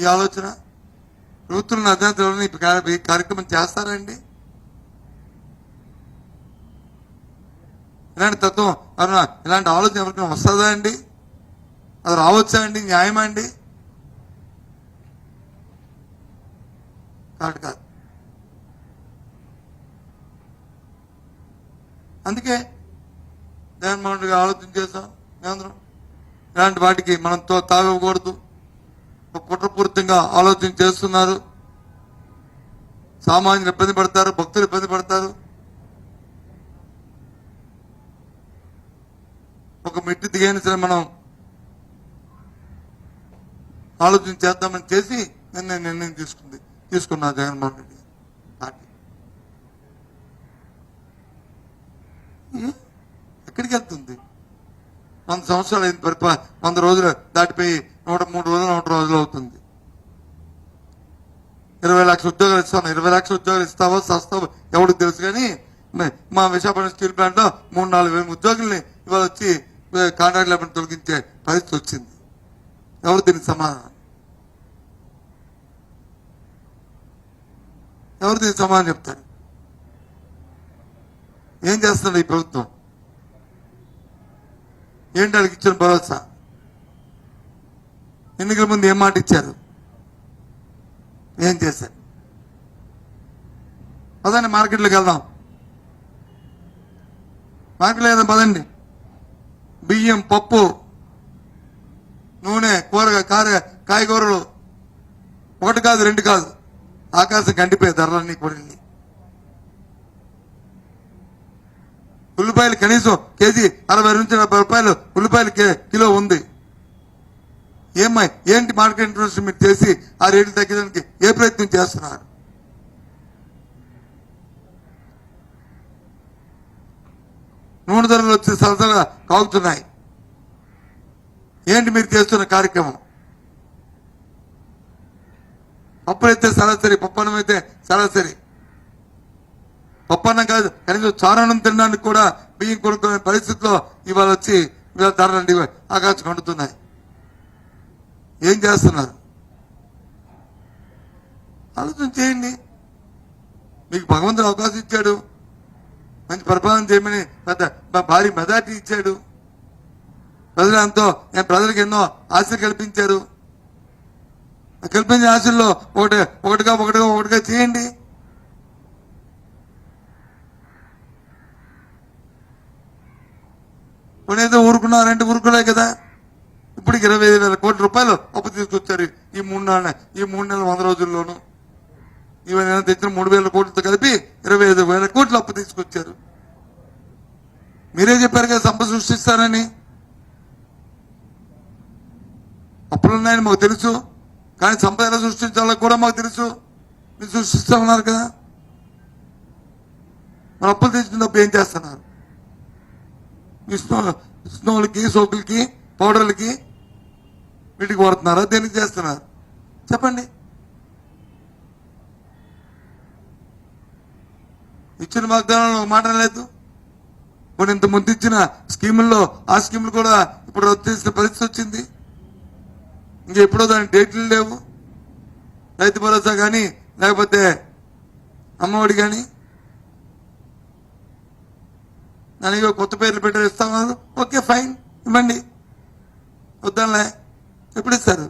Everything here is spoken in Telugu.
ఈ ఆలోచన? ప్రభుత్వం అధ్యయనంలో ఈ కార్యక్రమం చేస్తారండి? ఇలాంటి తత్వం ఇలాంటి ఆలోచన ఎవరికైనా వస్తుందా అండి? అది రావచ్చా అండి? న్యాయమా అండి? కాదు కాదు. అందుకే జగన్మోహన్ రెడ్డి ఆలోచన చేశాం. మేమందరం. ఇలాంటి వాటికి మనం తో- తావివ్వకూడదు. కుట్రపూరితంగా ఆలోచన చేస్తున్నారు. సామాన్యులు ఇబ్బంది పడతారు భక్తులు ఇబ్బంది పడతారు. ఒక మెట్టి దిగైనా సరే మనం ఆలోచన చేద్దామని చేసి నిన్న నిర్ణయం తీసుకుంది తీసుకున్నా జగన్మోహన్ రెడ్డి పార్టీ. ఎక్కడికి వెళ్తుంది? వంద సంవత్సరాలు అయింది పరిపా వంద రోజులు దాటిపోయి నూట మూడు రోజులు నూట రోజులు అవుతుంది. ఇరవై లక్షల ఉద్యోగాలు ఇస్తాను ఇరవై లక్షల ఉద్యోగాలు ఇస్తావో సస్తావో ఎవరికి తెలుసు కానీ మా విశాఖపట్నం స్టీల్ ప్లాంట్ మూడు నాలుగు వేల ఉద్యోగుల్ని ఇవాళ వచ్చి కాంట్రాక్ట్ లేకుండా తొలగించే పరిస్థితి వచ్చింది. ఎవరు దీనికి సమాధానం? ఎవరు దీనికి సమాధానం చెప్తారు? ఏం చేస్తుంది ఈ ప్రభుత్వం? ఏంటి వాళ్ళకి ఇచ్చిన భరోసా? ఎన్నికల ముందు ఏం మాట ఇచ్చారు? ఏం చేశారు? పదండి మార్కెట్లోకి వెళ్దాం. మార్కెట్లో వెళ్దాం పదండి. బియ్యం పప్పు నూనె కూరగాయ కార కాయగూరలు. ఒకటి కాదు రెండు కాదు. ఆకాశం కండిపోయే ధరలన్నీ కూడా ఉల్లిపాయలు కనీసం కేజీ అరవై నుంచి డెబ్బై రూపాయలు ఉల్లిపాయలు కే- కిలో ఉంది. ఏమై ఏంటి మార్కెట్ ఇంట్రెస్ట్ మీరు చేసి ఆ రేట్లు తగ్గడానికి ఏ ప్రయత్నం చేస్తున్నారు? నూనె ధరలు వచ్చి సరసగా కాగుతున్నాయి. ఏంటి మీరు చేస్తున్న కార్యక్రమం? పప్పులైతే సరాసరి పప్పన్నం అయితే సరాసరి. పప్పన్నం కాదు కనీసం చారణం తినడానికి కూడా బియ్యం కొనుక్కునే పరిస్థితిలో ఇవాళ వచ్చి ఇవాళ ధరలు ఆకాశం కండుతున్నాయి ఏం చేస్తున్నారు? ఆలోచన చేయండి. మీకు భగవంతుడు అవకాశం ఇచ్చాడు. మంచి పరిపాలన చేయమని పెద్ద మా భారీ మెజార్టీ ఇచ్చాడు. ప్రజలు ఎంతో నేను ప్రజలకు ఎన్నో ఆశ కల్పించారు. కల్పించిన కల్పించే ఆశల్లో ఒకటి ఒకటిగా ఒకటిగా ఒకటిగా చేయండి. కొనేదో ఊరుకున్నారంటే ఊరుకోలే కదా. ఇప్పటికి ఇరవై ఐదు వేల కోట్ల రూపాయలు అప్పు తీసుకొచ్చారు ఈ మూడు నెలల ఈ మూడు నెలల వంద రోజుల్లోనూ. ఇవన్నీ తెచ్చిన మూడు వేల కోట్లతో కలిపి ఇరవై ఐదు వేల కోట్లు అప్పు తీసుకొచ్చారు. మీరే చెప్పారు కదా సంపద సృష్టిస్తారని. అప్పులున్నాయని మాకు తెలుసు. కానీ సంపద ఎలా సృష్టించాలో కూడా మాకు తెలుసు. మీరు సృష్టిస్తామన్నారు కదా. మరి అప్పులు తెచ్చినప్పుడు ఏం చేస్తున్నారు? స్నో స్నోలకి సోకులకి పౌడర్లకి వీటికి వాడుతున్నారా? దేనికి చేస్తున్నారు చెప్పండి. ఇచ్చిన వాగ్దానంలో ఒక మాట లేదు మనం ఇంత ముందు ఇచ్చిన స్కీముల్లో ఆ స్కీములు కూడా ఇప్పుడు రద్దు చేసిన పరిస్థితి వచ్చింది. ఇంకా ఎప్పుడో దాని డేట్లు లేవు. రైతు భరోసా కానీ లేకపోతే అమ్మఒడి కానీ దానికి కొత్త పేర్లు పెట్టారు ఇస్తామన్నారు ఓకే ఫైన్. ఇవ్వండి. వద్దాంలే. எப்படி சார்?